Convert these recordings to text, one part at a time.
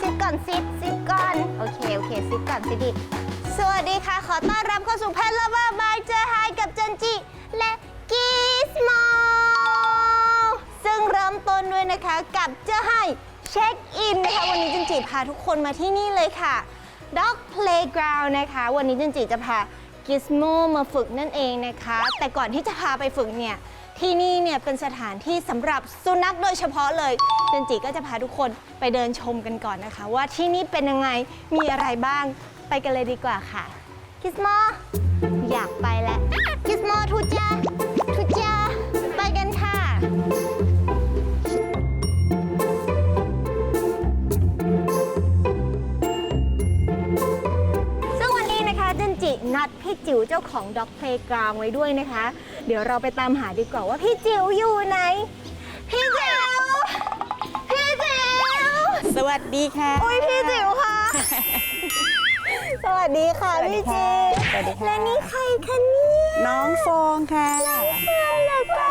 ซิดก่อนซิดซิดก่อน โอเค โอเค ซิดก่อนซิดดิสวัสดีค่ะ ขอต้อนรับเข้าสู่แพทย์ละว่าบายเจอไฮกับจันจิ และกีสโมซึ่งเริ่มต้นด้วยนะคะกับเจอไฮเช็คอินนะคะ วันนี้จันจิพาทุกคนมาที่นี่เลยค่ะ Dog Playground นะคะ วันนี้จันจิจะพา กิสโมมาฝึกนั่นเองนะคะ แต่ก่อนที่จะพาไปฝึกเนี่ยที่นี่เนี่ยเป็นสถานที่สำหรับสุนัขโดยเฉพาะเลยเจนจิก็จะพาทุกคนไปเดินชมกันก่อนนะคะ ว่าที่นี่เป็นยังไงมีอะไรบ้างไปกันเลยดีกว่าค่ะกิสโมอยาก จิ๋วเจ้าของ Dog Playground ไว้ด้วยนะคะ เดี๋ยวเราไปตามหาดีกว่าว่าพี่จิ๋วอยู่ไหน พี่จิ๋วพี่จิ๋วสวัสดีค่ะ อุ้ยพี่จิ๋วค่ะ สวัสดีค่ะสวัสดีพี่จิ๋ค่ะวสวัสดีค่ะ และนี่ใครคะเนี่ยน้องฟองค่ะใช่แล้วจ้า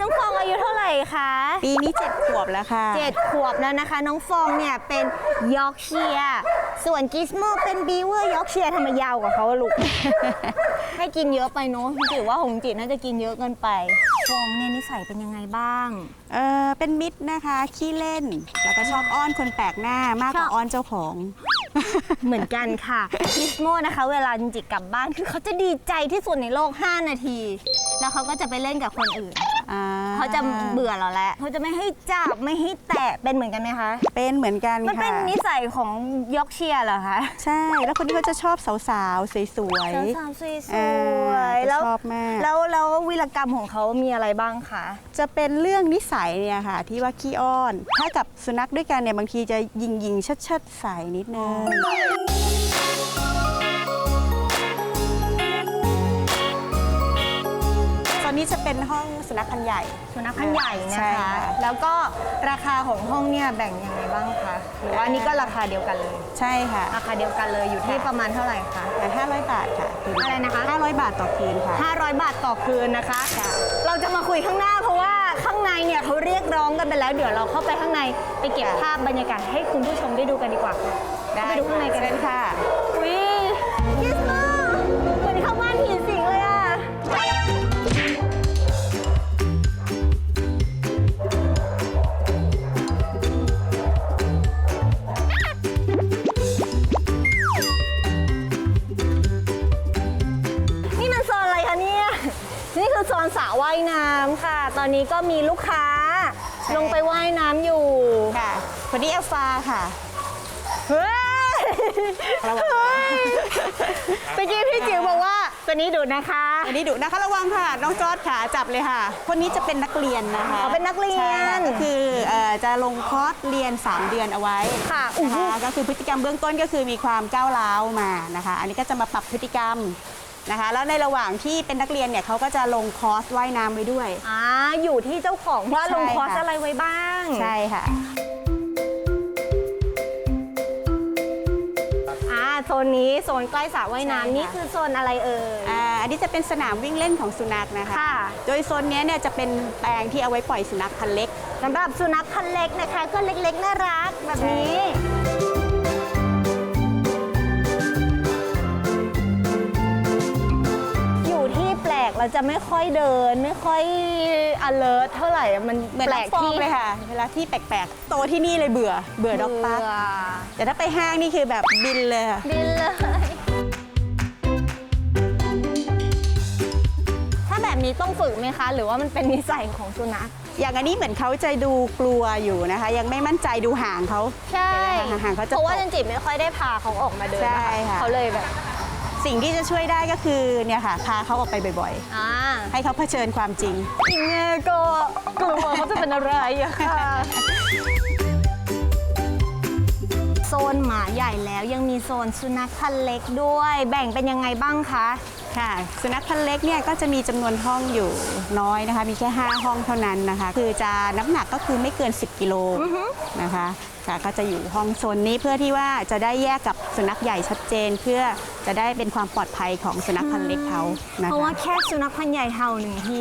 น้องฟองอายุเท่าไหร่คะ ปีนี้เจ็ดขวบแล้วค่ะ เจ็ดขวบแล้วนะคะ น้องฟองเนี่ยเป็นยอร์กเชียร์ ส่วนกิสโมเป็นบีเวอร์ยอร์กเชียร์ทำไมยาวกว่าเขาอะลูก ให้กินเยอะไปเนาะจิ๋วว่าหงจิน่าจะกินเยอะเกินไปฟองเนี่ยนิสัยเป็นยังไงบ้าง เออเป็นมิตรนะคะ ขี้เล่น แล้วก็ชอบอ้อนคนแปลกหน้ามากกชว่าอบอ้อนเจ้าของ เหมือนกันค่ะ กิสโมนะคะ เวลาจิกลับบ้านคือเขาจะดีใจที่สุดในโลก 5 นาที แล้วเขาก็จะไปเล่นกับคนอื่น อ่าเขาจะเบื่อเราแล้วเขาจะไม่ให้จับไม่ให้แตะเป็นเหมือนกันไหมคะเป็นเหมือนกันมันเป็นค่ะนิสัยของยอร์กเชียร์เหรอคะใช่ แล้วคนนี้เขาจะชอบสาวๆ สวยสาวๆสๆวอ่ายๆจะแล้วชอบมาก แล้วแล้ววิรกรรมของเขามีอะไรบ้างคะจะเป็นเรื่องนิสัยเนี่ยค่ะ ที่ว่าขี้อ้อน ถ้ากับสุนัขด้วยกันเนี่ยบางทีจะยิงยิงๆเชิดเชิดๆใส่นิดนึง นนี้จะเป็นห้องสุนัขพันธุ์ใหญ่ สุนัขพันธุ์ใหญ่นะใช่คะ ค่ะ แล้วก็ราคาของห้องเนี่ยแบ่งยังไงบ้างคะ หรือว่านี่ก็ราคาเดียวกันเลย ใช่ค่ะราคาเดียวกันเลยอยู่ที่ค่ะประมาณเท่าไหร่คะห้าร้อยบาทค่ะคือะไรนะคะ 500 บาทต่อคืนค่ะ 500 บาทต่อคืนนะคะ ค่ะ เราจะมาคุยข้างหน้าเพราะว่าข้างในเนี่ยเขาเรียกร้องกันไปแล้ว เดี๋ยวเราเข้าไปข้างในไปเก็บภาพบรรยากาศให้คุณผู้ชมได้ดูกันดีกว่าค่ะเข้าไปดูข้างในกัน เชิญค่ะ อนนี้ก็มีลูกค้า ใช่ ลงไปว่ายน้ำอยู่ ค่ะคนนี้เอลฟาค่ะ เฮ้ยระวังเฮ้ยเมื่อกี้พี่จิ๋วบอกว่าตัวนี้ดูนะคะวันนี้ดุนะคะระวังค่ะ น้องจอร์ดค่ะจับเลยค่ะ คนนี้จะเป็นนักเรียนนะคะอ๋อเป็นนักเรียน ใช่ค่ะก็คือเอ่อจะลงคอร์สเรียน 3 เดือนเอาไว้ค่ะนะอู้หูคะก็คือพฤติกรรมเบื้องต้นก็คือมีความก้าวร้าวมานะคะ อันนี้ก็จะมาปรับพฤติกรรม นะคะ แล้วในระหว่างที่เป็นนักเรียนเนี่ยเขาก็จะลงคอร์สว่ายน้ำไว้ด้วย อ่าอยู่ที่เจ้าของว่าลงใช่คอร์สค่ะอะไรไว้บ้าง ใช่ค่ะอ่าโซนนี้โซนใกล้สระว่ายใช่น้ำค่ะนี่คือโซนอะไรเอ่ย อ่าอันนี้จะเป็นสนามวิ่งเล่นของสุนัขนะคะ ค่ะ โดยโซนเนี้ยเนี่ยจะเป็นแปลงที่เอาไว้ปล่อยสุนัขพันธุ์เล็ก สำหรับสุนัขพันธุ์เล็กนะคะ ก็เล็กๆน่ารักแบบนี้ เราจะไม่ค่อยเดิน ไม่ค่อย alert เท่าไหร่มันเหมือนแปลน้องกฟองที่เลยค่ะ เวลาที่แปลกๆ โตที่นี่เลยเบื่อ เบื่อด็อกปาร์คเบื่อแต่ถ้าไปห้างนี่คือแบบบินเลยค่ะบินเลย ถ้าแบบนี้ต้องฝึกไหมคะ หรือว่ามันเป็นนิสัยของสุนัข อย่างอันนี้เหมือนเขาจะดูกลัวอยู่นะคะ ยังไม่มั่นใจดูห่างเขาใช่เดี๋ยวนะห่างๆเขาจะเพราะว่าตกจันจิไม่ค่อยได้พาเขาออกมาเดินใช่ค่ะเขาเลยแบบ สิ่งที่จะช่วยได้ก็คือเนี่ยค่ะพาเขาออกไปบ่อยอ่าๆ ให้เขาเผชิญความจริงอีเมก็กลัวเขาจะเป็นอะไรอะค่ะ โซนหมาใหญ่แล้วยังมีโซนสุนัขพันธุ์เล็กด้วย แบ่งเป็นยังไงบ้างคะ ค่ะ สุนัขพันธุ์เล็กเนี่ยก็จะมีจำนวนห้องอยู่น้อยนะคะ มีแค่ 5 ห้องเท่านั้นนะคะ คือจะน้ำหนักก็คือไม่เกิน 10 กิโลนะคะค่ะก็จะอยู่ห้องโซนนี้เพื่อที่ว่าจะได้แยกกับสุนัขใหญ่ชัดเจน เพื่อจะได้เป็นความปลอดภัยของสุนัขพันธุ์เล็กเขานะคะเพราะว่าแค่สุนัขพันธุ์ใหญ่เห่าหนึ่งที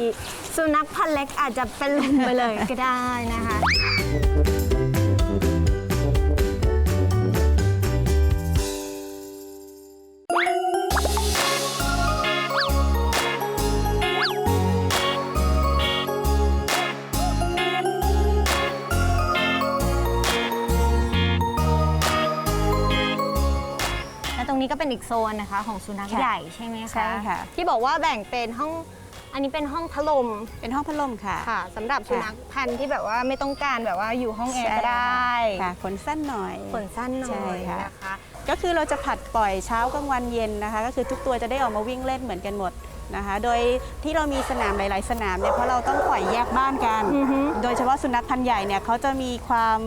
สุนัขพันธุ์เล็กอาจจะเป็นลมไปเลยก็ได้นะคะและ อีกโซนนะคะ ของสุนัขค่ะใหญ่ใช่ไหมคะใช่ค่ะ ที่บอกว่าแบ่งเป็นห้องอันนี้เป็นห้องพัดลมเป็นห้องพัดลมค่ะ ค่ะสำหรับสุนัขพันธุ์ที่แบบว่าไม่ต้องการแบบว่าอยู่ห้องแอร์ก็ได้ค่ะขนสั้นหน่อยขนสั้นหน่ใช่อยค่ะ นะคะก็คือเราจะผัดปล่อยเช้ากลางวันเย็นนะคะ ก็คือทุกตัวจะได้ออกมาวิ่งเล่นเหมือนกันหมดนะคะ โดยที่เรามีสนามหลาย ๆ สนามเนี่ยเพราะเราต้องปล่อยแยกบ้านกัน อือฮึ โดยเฉพาะสุนัขพันธุ์ใหญ่เนี่ยเขาจะมีความ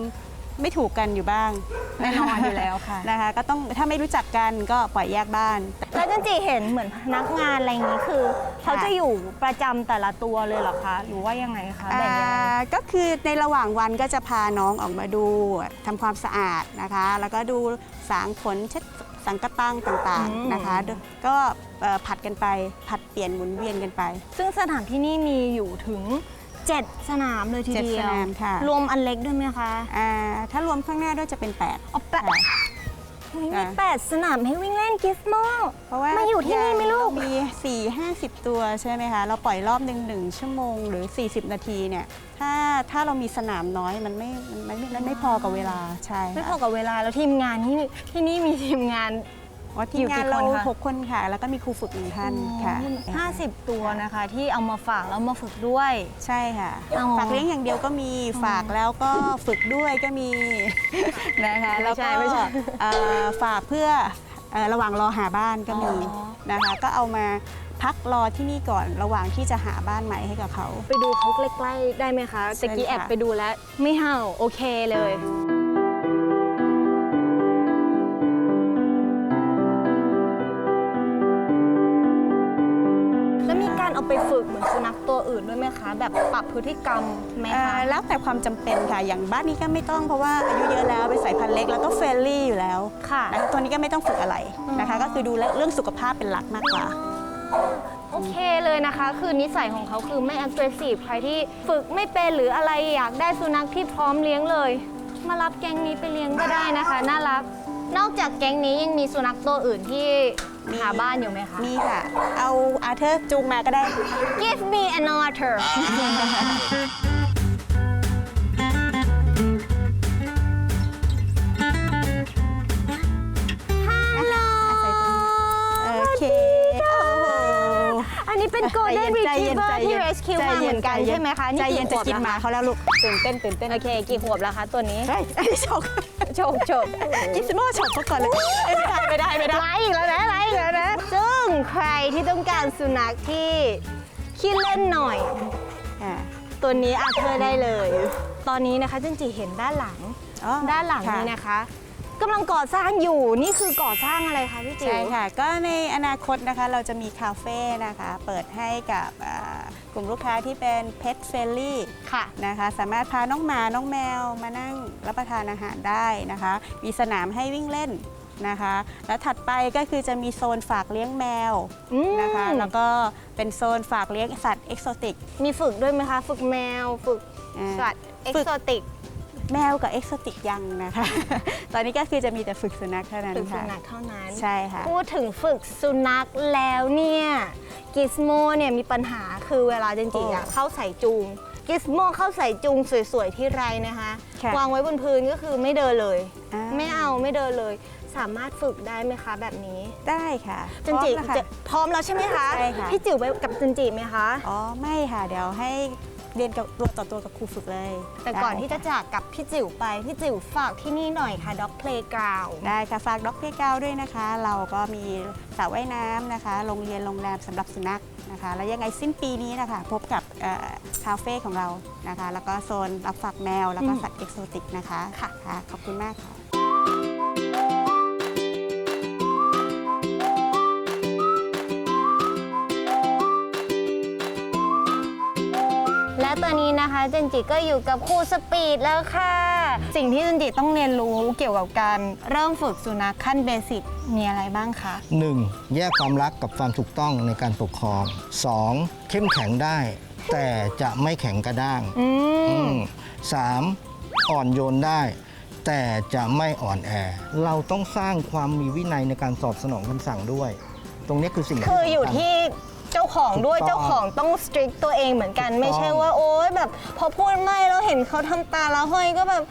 ไม่ถูกกันอยู่บ้างแน่นอนอยู่แล้วค่ะ นะคะ ก็ต้องถ้าไม่รู้จักกันก็ปล่อยแยกบ้าน แล้วจันจีเห็นเหมือนพนักงานอะไรอย่างนี้คือ เขาจะอยู่ประจำแต่ละตัวเลยเหรอคะหรือว่ายังไงคะแบ่งยังไง อ่าก็คือในระหว่างวันก็จะพาน้องออกมาดูทำความสะอาดนะคะ แล้วก็ดูสางขนเช็ดสังกะตังต่างอืม ๆนะคะก็เอ่อผัดกันไปผัดเปลี่ยนหมุนเวียนกันไป ซึ่งสนามที่นี่มีอยู่ถึง 7 สนามเลยทีเจ็ดเดียวสนามค่ะ รวมอันเล็กด้วยไหมคะอ่าถ้ารวมข้างหน้าด้วยจะเป็น8อ๋อแปดค่ะเฮ้ยมีอ่าแปดสนามให้วิ่งเล่นกิฟโม เพราะว่ามาอยู่ที่นี่ไหมลูก เรามี 4 50 ตัวใช่ไหมคะ เราปล่อยรอบหนึ่งหนึ่งชั่วโมงหรือ 40 นาทีเนี่ย ถ้าถ้าเรามีสนามน้อยมันไม่มันไม่มันไม่พอกับเวลาใช่ไม่พอค่ะกับเวลาแล้วทีมงานที่นี่ที่นี่มีทีมงาน อ๋อทีมอยู่กี่งานเราคนคะ หกคนค่ะ แล้วก็มีครูฝึกหนึ่งท่านค่ะห้าสิบตัวนะคะที่เอามาฝากแล้วมาฝึกด้วย ใช่ค่ะ อ๋อฝากเลี้ยงอย่างเดียวก็มีฝากแล้วก็ฝึกด้วยก็มีนะคะไม่แล้วใช่ก็ไม่ใช่ เอ่อฝากเพื่อเอ่อระหว่างรอหาบ้านก็มีอ๋อนะคะ ก็เอามาพักรอที่นี่ก่อนระหว่างที่จะหาบ้านใหม่ให้กับเขา ไปดูเขาใกล้ ๆ ได้ไหมคะเชิตะญกี้แอบค่ะ ไปดูแล้ว ไม่เห่าโอเคเลย ไปฝึกเหมือนสุนัขตัวอื่นด้วยไหมคะ แบบปรับพฤติกรรมไหมเอ่คะอแล้วแต่ความจำเป็นค่ะ อย่างบ้านนี้ก็ไม่ต้องเพราะว่าอายุเยอะแล้วเป็นสายพันธุ์เล็กแล้วก็เฟรนลี่อยู่แล้วค่ะ นะคะตัวนี้ก็ไม่ต้องฝึกอะไรนะคะ ก็คือดูแลเรื่องสุขภาพเป็นหลักมากกว่า โอเคเลยนะคะ คือนิสัยของเขาคือไม่ aggressive ใครที่ฝึกไม่เป็นหรืออะไรอยากได้สุนัขที่พร้อมเลี้ยงเลย มารับแก๊งนี้ไปเลี้ยงก็ได้นะคะ น่ารัก นอกจากแก๊งนี้ยังมีสุนัขตัวอื่นที่หาบ้านอยู่ไหมคะ มีค่ะ เอาอาเธอร์จูงมาก็ได้ Give me an otter ฮัลโหลโอเค โอ้โห อันนี้เป็น Golden ใจเย็น Retriever ใจเย็ที่น Rescue ใจมาเย็เหมือนกันใช่ไหมคะใจเย็นกี่จะขวบกินแล้วหมาคะเขาแล้วลูก ตื่นเต้นตื่นเต้นโอเค กี่ขวบแล้วคะตัวนี้ เฮ้ยไอ้ฉก โฉกโฉกกิสโม่ฉกเขาก่อนเลยเอ้ยไม่ได้ไม่ได้ไม่ได้ ไล่อีกแล้วนะไล่อีกแล้วนะ ซึ่งใครที่ต้องการสุนัขที่ขี้เล่นหน่อยอ่าตัวนี้อาเธอร์ได้เลย ตอนนี้นะคะจันจีเห็นด้านหลังอ๋อด้านหลังค่ะนี้นะคะ กำลังก่อสร้างอยู่นี่คือก่อสร้างอะไรคะพี่จิ๋ว ใช่ค่ะ ก็ในอนาคตนะคะเราจะมีคาเฟ่นะคะ เปิดให้กับอ่ากลุ่มลูกค้าที่เป็นเพ t เฟ l ลี่ค่ะ นะคะ สามารถพาน้องหมา น้องแมวมานั่งรับประทานอาหารได้นะคะ มีสนามให้วิ่งเล่นนะคะ แล้วถัดไปก็คือจะมีโซนฝากเลี้ยงแมวอืม นะคะ แล้วก็เป็นโซนฝากเลี้ยงสัตว์เอกโซติก มีฝึกด้วยไหมคะ ฝึกแมว ฝึกอ่า สัตว์เอ็กฝึกโซติก แมวกับเอกโซติกยังนะคะ ตอนนี้ก็คือจะมีแต่ฝึกสุนัขเท่านั้นฝึกสุค่ะ นัขเท่านั้น ใช่ค่ะ พูดถึงฝึกสุนัขแล้วเนี่ยกิสโมเนี่ยมีปัญหาคือเวลาจริงๆอะโอ้เข้าใส่จูงกิสโมเข้าใส่จูงสวยๆที่ไรนะคะ ค่ะวางไว้บนพื้นก็คือไม่เดินเลย อ่า ไม่เอาไม่เดินเลย สามารถฝึกได้ไหมคะแบบนี้ได้ค่ะจันจิพร้อมแล้วค่ะ จะพร้อมแล้วใช่ไหมคะใช่ค่ะ พี่จิ๋วไปกับจันจิไหมคะ อ๋อไม่ค่ะ เดี๋ยวให้ เรียนกับตัวต่อตัวกับครูฝึกเลย แต่ก่อนได้ที่จะจากกับพี่จิ๋วไป พี่จิ๋วฝากที่นี่หน่อยค่ะ Dog Playground ได้ค่ะฝากด็อกเพกาวด้วยนะคะ เราก็มีสระว่ายน้ำนะคะ โรงเรียนโรงแรมสำหรับสุนัขนะคะ แล้วยังไงสิ้นปีนี้นะคะพบกับเอ่อคาเฟ่ของเรานะคะ แล้วก็โซนรับฝากแมวแล้วก็อืมสัตว์เอกโซติกนะคะค่ะค่ะขอบคุณมากค่ะและ นนี้นะคะเจนจิก็อยู่กับครูสปีดแล้วค่ะ สิ่งที่เจนจิต้องเรียนรู้เกี่ยวกับการเริ่มฝึกสุนัขขั้นเบสิกมีอะไรบ้างคะ 1. แยกความรักกับความถูกต้องในการปกครอง 2. เข้มแข็งได้ แต่จะไม่แข็งกระด้างอืมอืมสามอ่อนโยนได้ แต่จะไม่อ่อนแอ เราต้องสร้างความมีวินัยในการสอบสนองคำสั่งด้วย ตรงนี้คือสิ่งคืออยู่สำญ ที่ เจ้าของด้วยถูกต้อง เจ้าของต้องสตริกตัวเองเหมือนกันถูกต้องไม่ใช่ว่าโอ๊ยแบบ พอพูดไม่แล้วเห็นเขาทำตาแล้วห้อยก็แบบ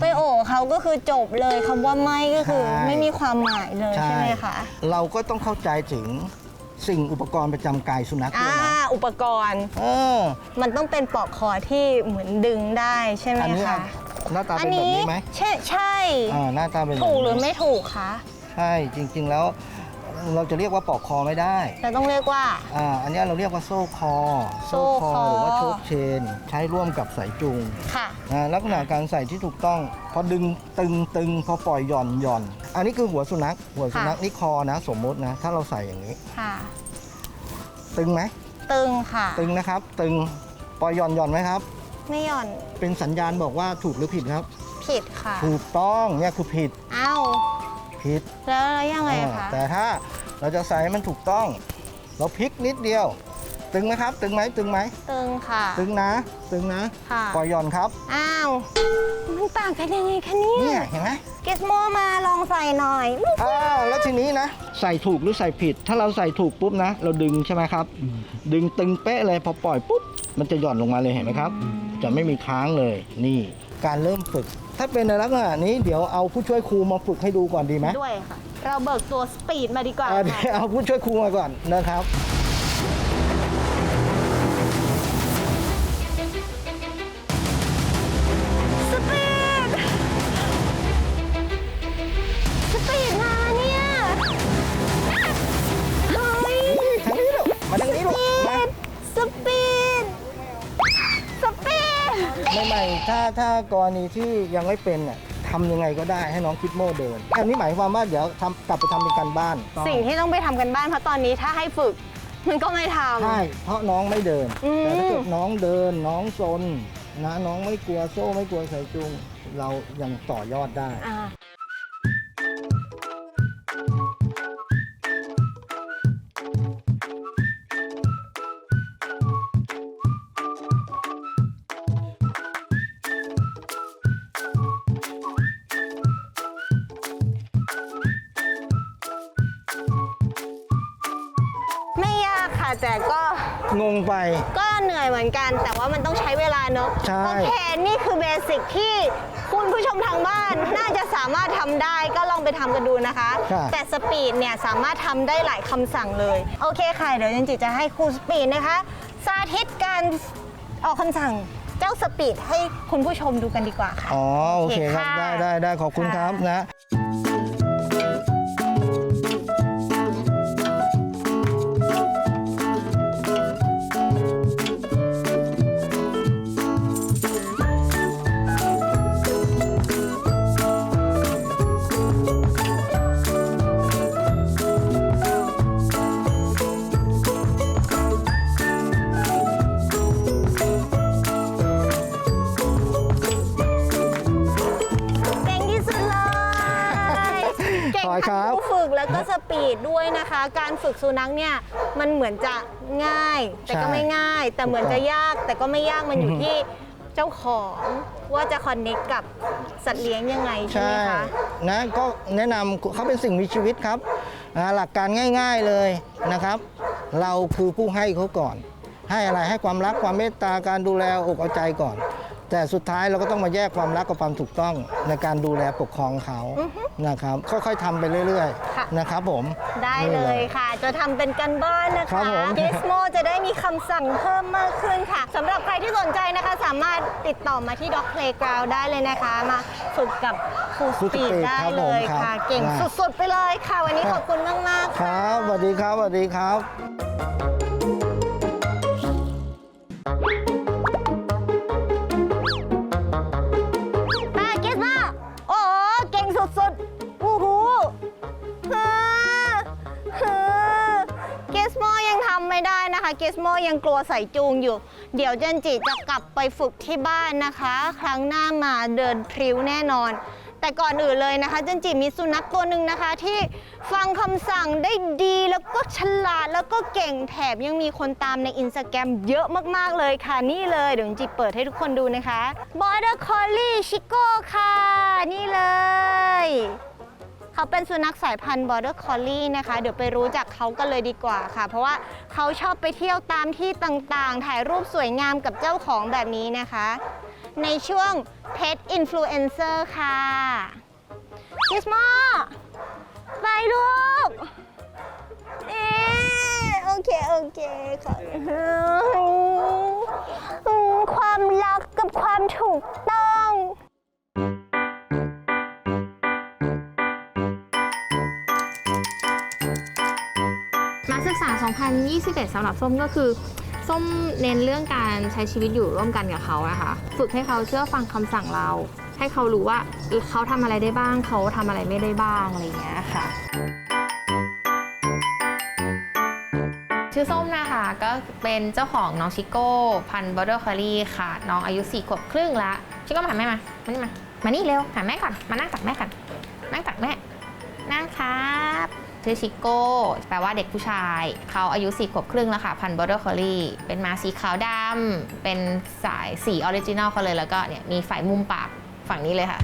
ไปโอบเขาก็คือจบเลยคำว่าไม่ก็คือใช่ไม่มีความหมายเลยใช่ไหมคะเราก็ต้องเข้าใจถึงสิ่งอุปกรณ์ประจำกายสุนัขด้อ่าวยนะอุปกรณ์ เออมันต้องเป็นปลอกคอที่เหมือนดึงได้ใช่ไหมอันนี้คะหน้าตาอัเป็นแบบนี้ไหมใช่ใช่ อ่าหน้าตาเป็นแบบถูกหรือนี้ไม่ถูกคะ ใช่จริง ๆ แล้ว เราจะเรียกว่าปอกคอไม่ได้เราต้องเรียกว่า อ่าอันเนี้ยเราเรียกว่าโซ่คอโซ่คอ หรือว่าโชคเชน ใช้ร่วมกับสายจูงค่ะ อ่าลักษณะการใส่ที่ถูกต้อง พอดึงตึงตึงพอปล่อยหย่อนหย่อน อันนี้คือหัวสุนัขหัวสุนัขค่ะ นี่คอนะ สมมตินะ ถ้าเราใส่อย่างนี้ ค่ะ ตึงไหมตึงค่ะ ตึงนะครับ ตึงปล่อยหย่อนหย่อนไหมครับ ไม่หย่อนเป็นสัญญาณบอกว่าถูกหรือผิดครับ ผิดค่ะ ถูกต้องเนี่ยคือผิดอ้าว ผิดแล้วแล้วยังไงอ่าคะแต่ถ้าเราจะใส่ให้มันถูกต้อง เราพลิกนิดเดียว ตึงไหมครับ ตึงไหมตึงไหม ตึงค่ะตึงนะ ตึงนะ ค่ะปล่อยหย่อนครับ อ้าวมันต่างกันยังไงคะเนี่เนี่ยยเห็นไหมเกสโมมาลองใส่หน่อย อ่าแล้วทีนี้นะ ใส่ถูกหรือใส่ผิด ถ้าเราใส่ถูกปุ๊บนะ เราดึงใช่ไหมครับ ดึงตึงเป๊ะเลยพอปล่อยปุ๊บ มันจะหย่อนลงมาเลยเห็นไหมครับ จะไม่มีค้างเลย นี่ การเริ่มฝึก ถ้าเป็นในลักษณะนี้เดี๋ยวเอาผู้ช่วยครูมาฝึกให้ดูก่อนดีไหมด้วยค่ะ เราเบิกตัวสปีดมาดีกว่าอ่าเดี๋ยวค่ะเอาผู้ช่วยครูมาก่อนนะครับ ถ้าถ้ากรณีที่ยังไม่เป็นน่ะทำยังไงก็ได้ให้น้องคิดโม่เดิน อันนี้หมายความว่าเดี๋ยวทำกลับไปทำเป็นการบ้านสิ่งที่ต้องไปทำกันบ้านเพราะตอนนี้ถ้าให้ฝึก มันก็ไม่ทำ ใช่ เพราะน้องไม่เดิน อืม แต่ถ้าเกิดน้องเดินน้องซนนะน้องไม่กลัวโซ่ไม่กลัวสายจูงเรายังต่อยอดได้ อ่า ใช่ โอเค นี่คือเบสิกที่คุณผู้ชมทางบ้านน่าจะสามารถทำได้ก็ลองไปทำกันดูนะคะ ค่ะ แต่สปีดเนี่ยสามารถทำได้หลายคำสั่งเลย โอเคค่ะ เดี๋ยวจันจิจะให้ครูสปีดนะคะ สาธิตการออกคำสั่งเจ้าสปีดให้คุณผู้ชมดูกันดีกว่าค่ะ อ๋อโอเคครับ โอเคค่ะได้ได้ได้ขอบคุณครับค่ะนะ อบคุณครัทั้งบผู้ฝึกแล้วก็สปีดด้วยนะคะ การฝึกสุนัขเนี่ยมันเหมือนจะง่าย แต่ก็ใช่ไม่ง่าย แต่เหมือนจะยาก แต่ก็ไม่ยากมันอยู่ที่เจ้าของว่าจะคอนเน็กกับสัตว์เลี้ยงยังไงใช่ไหมคะนะก็แนะนำเขาเป็นสิ่งมีชีวิตครับอ่าหลักการง่าย ๆเลยนะครับ เราคือผู้ให้เขาก่อน ให้อะไรให้ความรักความเมตตาการดูแลอกเอาใจก่อน แต่สุดท้ายเราก็ต้องมาแยกความรักกับความถูกต้องในการดูแลปกครองเขานะครับค่อยๆทำไปเรื่อยค่ะ ๆนะครับผม ได้นี่เลยค่ะ จะทำเป็นกันบ้านนะครัคะบผมเดสโมจะได้มีคำสั่งเพิ่มมากขึ้นค่ะสำหรับใครที่สนใจนะคะ สามารถติดต่อมาที่ Dog Playground ได้เลยนะคะ มาฝึกกับครูสครูสปีปีดดได้ครับเลผมยครับค่ะ เก่งได้สุดๆไปเลยค่ะ วันนี้ขอบคุณมากๆคค่ะรับสวัสดีครับสวัสดีครับ นะคะเกสโมยังกลัวใส่จูงอยู่ เดี๋ยวเจนจิจะกลับไปฝึกที่บ้านนะคะ ครั้งหน้ามาเดินพริ้วแน่นอน แต่ก่อนอื่นเลยนะคะเจนจิมีสุนัขตัวหนึ่งนะคะ ที่ฟังคำสั่งได้ดีแล้วก็ฉลาดแล้วก็เก่งแถมยังมีคนตามในอินสตาแกรมเยอะมากๆเลยค่ะนี่เลยเดี๋ยวเจนจิเปิดให้ทุกคนดูนะคะ Border Collie Chico ค่ะ นี่เลย เขาเป็นสุนัขสายพันธุ์ Border Collie นะคะ เดี๋ยวไปรู้จักเขากันเลยดีกว่าค่ะ เพราะว่าเขาชอบไปเที่ยวตามที่ต่างๆ ถ่ายรูปสวยงามกับเจ้าของแบบนี้นะคะ ในช่วง Pet Influencer ค่ะคิสมอไปลูกเอโอเค โอเคค่ะความรักกับความถูกต้อง 2021สำหรับส้มก็คือ ส้มเน้นเรื่องการใช้ชีวิตอยู่ร่วมกันกับเขาอะค่ะฝึกให้เขาเชื่อฟังคำสั่งเรา ให้เขารู้ว่าเขาทำอะไรได้บ้าง เขาทำอะไรไม่ได้บ้างอะไรอย่างเงี้ยค่ะ ชื่อส้มนะคะก็เป็นเจ้าของน้องชิโก้พันบอร์เดอร์คอรี่ค่ะ น้องอายุ4ขวบครึ่งละชิโก้มาหาแม่มามานี่มามานี่เร็วหาแม่ก่อนมานั่งตักแม่ก่อนนั่งตักแม่นั่งครับ ชื่อชิโก้ แปลว่าเด็กผู้ชาย เขาอายุ4ขวบครึ่งแล้วค่ะ พันบอร์เดอร์คอรี่ เป็นม้าสีขาวดำ เป็นสายสีออริจินอลเขาเลย แล้วก็เนี่ยมีฝ่ายมุมปากฝั่งนี้เลยค่ะ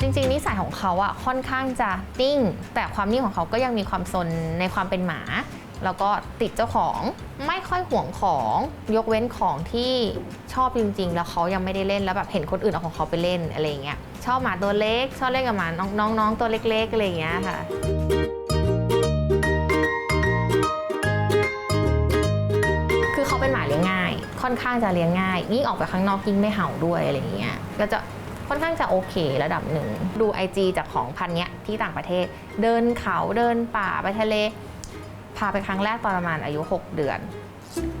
จริงๆนิสัยของเขาอะค่อนข้างจะติ้งแต่ความนิ่งของเขาก็ยังมีความซนในความเป็นหมา แล้วก็ติดเจ้าของไม่ค่อยห่วงของยกเว้นของที่ชอบจริง ๆ แล้วเขายังไม่ได้เล่นแล้วแบบเห็นคนอื่นเอาของเขาไปเล่นอะไรเงี้ยชอบหมาตัวเล็ก ชอบเล่นกับหมาน้องๆตัวเล็กๆอะไรอย่างเงี้ยค่ะคือเขาเป็นหมาเลี้ยงง่าย ค่อนข้างจะเลี้ยงง่ายยิ่งออกไปข้างนอกยิ่งไม่เห่าด้วยอะไรเงี้ยก็จะค่อนข้างจะโอเคระดับหนึ่งดู IG จากของพันเนี้ยที่ต่างประเทศ เดินเขาเดินป่าไปทะเล พาไปครั้งแรกตอนประมาณอายุ 6 เดือน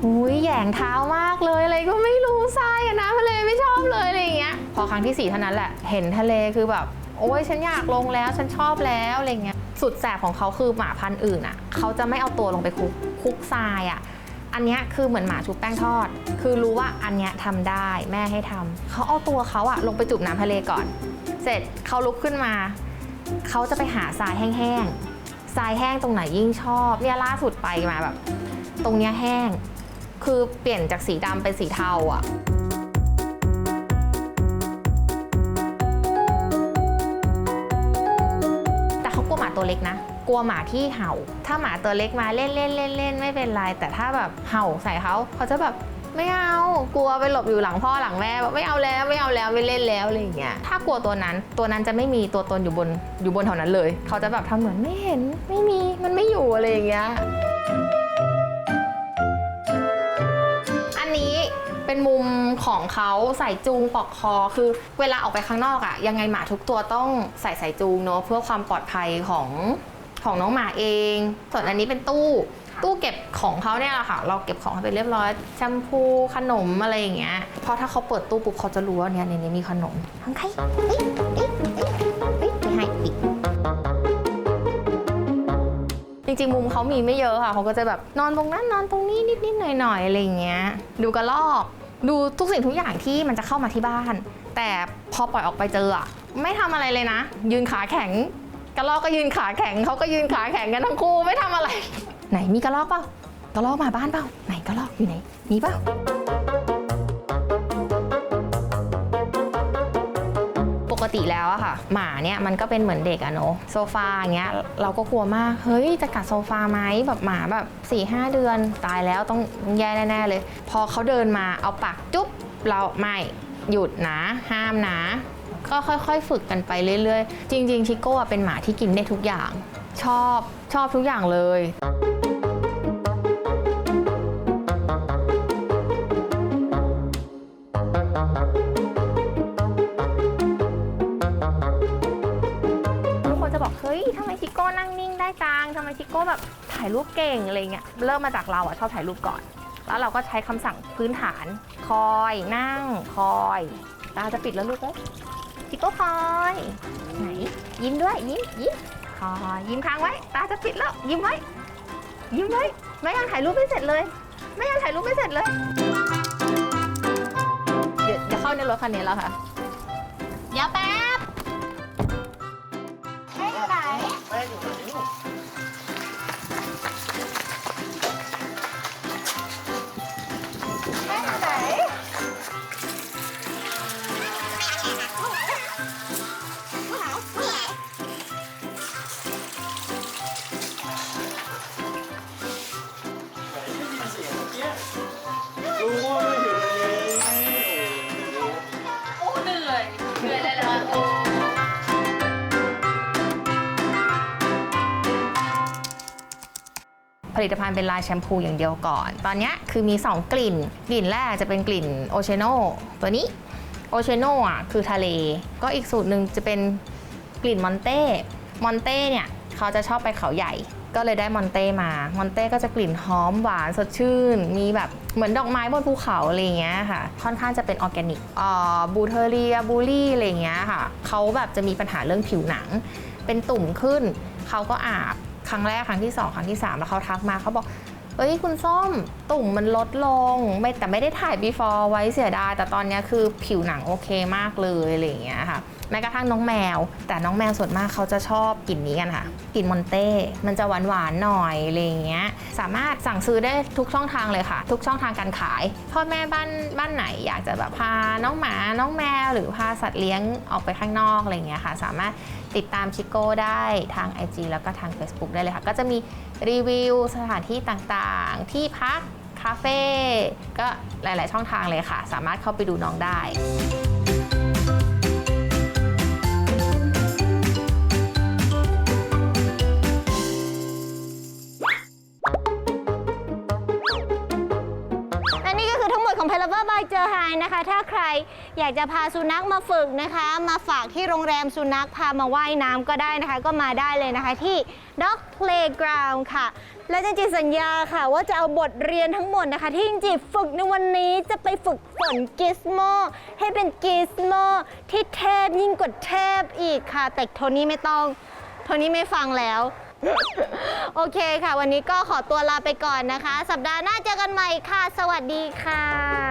อุ้ยแหย่งเท้ามากเลยอะไรก็ไม่รู้ทรายอะน้ำทะเลไม่ชอบเลยอะไรอย่างเงี้ย พอครั้งที่สี่เท่านั้นแหละ เห็นทะเลคือแบบ โอ้ยฉันอยากลงแล้วฉันชอบแล้วอะไรเงี้ย สุดแสบของเขาคือหมาพันธุ์อื่นอะ เขาจะไม่เอาตัวลงไปคุกคุกทรายอะ อันเนี้ยคือเหมือนหมาชุบแป้งทอด คือรู้ว่าอันเนี้ยทำได้แม่ให้ทำเขาเอาตัวเขาอะลงไปจุ่มน้ำทะเลก่อน เสร็จเขาลุกขึ้นมา เขาจะไปหาทรายแห้งๆ ทรายแห้งตรงไหนยิ่งชอบเนี่ยล่าสุดไปมาแบบ ตรงเนี้ยแห้ง คือเปลี่ยนจากสีดำเป็นสีเทาอะแต่เขากลัวหมาตัวเล็กนะกลัวหมาที่เห่า ถ้าหมาตัวเล็กมาเล่นเล่นเล่นเล่นไม่เป็นไร แต่ถ้าแบบเห่าใส่เขาเขาจะแบบ ไม่เอากลัวไปหลบอยู่หลังพ่อหลังแม่แบบไม่เอาแล้วไม่เอาแล้วไม่เล่นแล้วอะไรอย่างเงี้ยถ้ากลัวตัวนั้นตัวนั้นจะไม่มีตัวตนอยู่บนอยู่บนแถวนั้นเลย เขาจะแบบทำเหมือนไม่เห็น ไม่มีมันไม่อยู่อะไรอย่างเงี้ยอันนี้เป็นมุมของเขาใส่จูงปลอกคอคือเวลาออกไปข้างนอกอะยังไงหมาทุกตัวต้องใส่สายจูงเนาะเพื่อความปลอดภัยของของน้องหมาเอง ส่วนอันนี้เป็นตู้ ตู้เก็บของเขาเนี่ยแหละค่ะ เราเก็บของให้ไปเรียบร้อยแชมพูขนมอะไรอย่างเงี้ยเพราะถ้าเขาเปิดตู้ปุ๊บเขาจะรู้ว่าเนี่ยในนี้มีขนมของใครเฮ้ยเฮ้ยเฮ้ยไม่ให้อีกจริงๆมุมเขามีไม่เยอะค่ะเขาก็จะแบบนอนตรงนั้นนอนตรงนี้นิดๆหน่อยๆอะไรอย่างเงี้ย ดูกระลอกดูทุกสิ่งทุกอย่างที่มันจะเข้ามาที่บ้าน แต่พอปล่อยออกไปเจออะไม่ทำอะไรเลยนะ ยืนขาแข็ง กระลอกก็ยืนขาแข็งเขาก็ยืนขาแข็งกันทั้งคู่ไม่ทำอะไร ไหนมีกระลอกเปล่ากระลอกมาบ้านเปล่าไหนกระลอกอยู่ไหนมีเปล่าปกติแล้วอะค่ะ หมาเนี่ยมันก็เป็นเหมือนเด็กอะเนาะโซฟาอย่างเงี้ยเราก็กลัวมากเฮ้ยจะกัดโซฟาไหมแบบหมาแบบ4ี่หเดือนตายแล้วต้องแย่แน่ๆเลย พอเขาเดินมาเอาปากจุ๊บเราไม่หยุดนะห้ามนะ ก็ค่อยๆ ฝึกกันไปเรื่อยๆ จริง ๆ ชิโก้อะเป็นหมาที่กินได้ทุกอย่าง ชอบชอบทุกอย่างเลย ได้จังทำไมชิโก้แบบถ่ายรูปเก่งอะไรเงี้ยเริ่มมาจากเราอะชอบถ่ายรูปก่อน แล้วเราก็ใช้คำสั่งพื้นฐาน คอยนั่งคอยตาจะปิดแล้วลูกเอ้ยชิโก้คอย ไหน ยิ้มด้วยยิ้มยิ้มคอยยิ้มค้างไว้ ตาจะปิดแล้ว ยิ้มไว้ ยิ้มไว้แม่ยังถ่ายรูปไม่เสร็จเลยแม่ยังถ่ายรูปไม่เสร็จเลย เดี๋ยวเดี๋ยวเข้าในรถคันนี้แล้วค่ะเดี๋ยวแป๊บ ลิตภัณฑ์เป็นลายแชมพูอย่างเดียวก่อน ตอนนี้คือมี 2 กลิ่น กลิ่นแรกจะเป็นกลิ่นโอเชโนตัวนี้โอเชโนอะคือทะเล ก็อีกสูตรหนึ่งจะเป็นกลิ่นมอนเต้มอนเต้เนี่ยเขาจะชอบไปเขาใหญ่ ก็เลยได้มอนเต้มา มอนเต้ก็จะกลิ่นหอมหวานสดชื่น มีแบบเหมือนดอกไม้บนภูเขาอะไรเงี้ยค่ะ ค่อนข้างจะเป็นออร์แกนิกอ่าบูเทเรียบูลี่อะไรเงี้ยค่ะเขาแบบจะมีปัญหาเรื่องผิวหนัง เป็นตุ่มขึ้นเขาก็อาบ รั้งแรกครั้งที่สองครั้งที่สามแล้วเขาทักมาเขาบอกเอ้ยคุณส้มตุ่มมันลดลงไม่แต่ไม่ได้ถ่าย before ไว้เสียดายแต่ตอนนี้คือผิวหนังโอเคมากเลยอะไรอย่างเงี้ยค่ะแม้กระทั่งน้องแมว แต่น้องแมวส่วนมากเขาจะชอบกลิ่นนี้กันค่ะกลิ่นมอนเต้มันจะหวานหวานๆหน่อยอะไรอย่างเงี้ยสามารถสั่งซื้อได้ทุกช่องทางเลยค่ะ ทุกช่องทางการขายพ่อแม่บ้านบ้านไหนอยากจะแบบพาน้องหมาน้องแมว หรือพาสัตว์เลี้ยงออกไปข้างนอกอะไรอย่างเงี้ยค่ะ สามารถติดตามชิโก้ได้ทาง IG แล้วก็ทาง Facebook ได้เลยค่ะ ก็จะมีรีวิวสถานที่ต่างๆ ที่พักาเฟ่ก็หลาย ๆ ช่องทางเลยค่ะ สามารถเข้าไปดูน้องได้และนี่ก็คือทั้งหมดของ p a l a v e r by เจอไฮนะคะ ถ้าใครอยากจะพาสุนัขมาฝึกนะคะ มาฝากที่โรงแรมสุนัขพามาว่ายน้ำก็ได้นะคะ ก็มาได้เลยนะคะที่ Dog Playground ค่ะ และจริงๆสัญญาค่ะว่าจะเอาบทเรียนทั้งหมดนะคะ ที่จริงๆฝึกในวันนี้จะไปฝึกฝนกิสโมให้เป็นกิสโมที่เทพยิ่งกว่าเทพอีกค่ะ แต่โทนี่ไม่ต้อง โทนี่ไม่ฟังแล้ว โอเคค่ะ วันนี้ก็ขอตัวลาไปก่อนนะคะ สัปดาห์หน้าเจอกันใหม่ค่ะ สวัสดีค่ะ